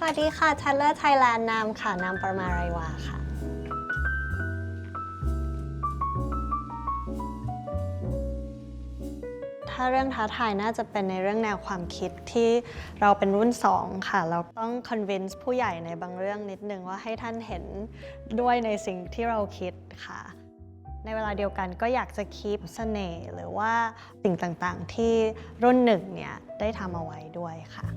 สวัสดีค่ะทัลเลอร์ไทยแลนด์นามค่ะนามประมาไรวาค่ะ ถ้าเรื่องท้าทายน่าจะเป็นในเรื่องแนวความคิดที่เราเป็นรุ่น 2 ค่ะ เราต้อง convince ผู้ใหญ่ในบางเรื่องนิดนึงว่าให้ท่านเห็นด้วยในสิ่งที่เราคิดค่ะในเวลาเดียวกันก็อยากจะคีปเสน่ห์หรือว่าสิ่งต่างๆ ที่รุ่นหนึ่งเนี่ยได้ทำเอาไว้ด้วยค่ะ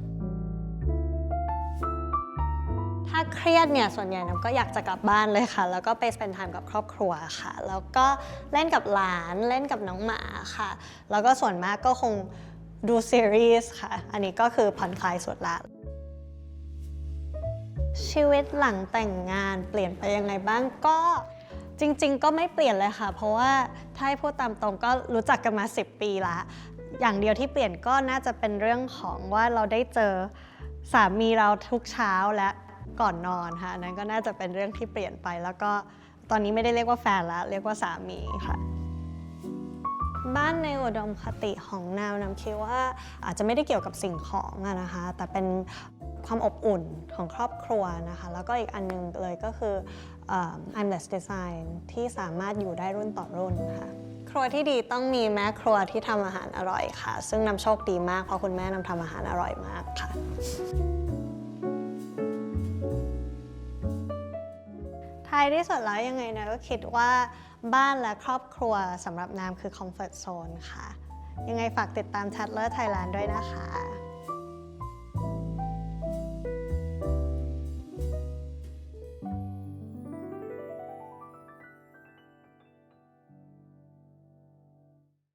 ถ้าเครียดเนี่ยส่วนใหญ่น้ำก็อยากจะกลับบ้านเลยค่ะ แล้วก็ไป spend time กับครอบครัวค่ะ แล้วก็เล่นกับหลานเล่นกับน้องหมาค่ะ แล้วก็ส่วนมากก็คงดูซีรีส์ค่ะ อันนี้ก็คือผ่อนคลายสุดละชีวิตหลังแต่งงานเปลี่ยนไปยังไงบ้างก็จริง ๆ ก็ไม่เปลี่ยนเลยค่ะ เพราะว่าถ้าให้พูดตามตรงก็รู้จักกันมา 10 ปีละ อย่างเดียวที่เปลี่ยนก็น่าจะเป็นเรื่องของว่าเราได้เจอสามีเราทุกเช้าและ ก่อนนอนค่ะนั้นก็น่าจะเป็นเรื่องที่เปลี่ยนไป แล้วก็ตอนนี้ไม่ได้เรียกว่าแฟนแล้วเรียกว่าสามีค่ะ บ้านในอุดมคติของนาวนำคิดว่าอาจจะไม่ได้เกี่ยวกับสิ่งของนะคะ แต่เป็นความอบอุ่นของครอบครัวนะคะ แล้วก็อีกอันหนึงเลยก็คือเอ่อ timeless design ที่สามารถอยู่ได้รุ่นต่อรุ่นค่ะครัวที่ดีต้องมีแม่ครัวที่ทำอาหารอร่อยค่ะ ซึ่งนำโชคดีมากเพราะคุณแม่นำทำอาหารอร่อยมากค่ะ ท้ายที่สุดแล้วยังไงนะก็คิดว่าบ้านและครอบครัวสำหรับน้ำคือคอมฟอร์ทโซนค่ะ ยังไงฝากติดตามชัดเลอร์ไทยแลนด์ด้วยนะคะ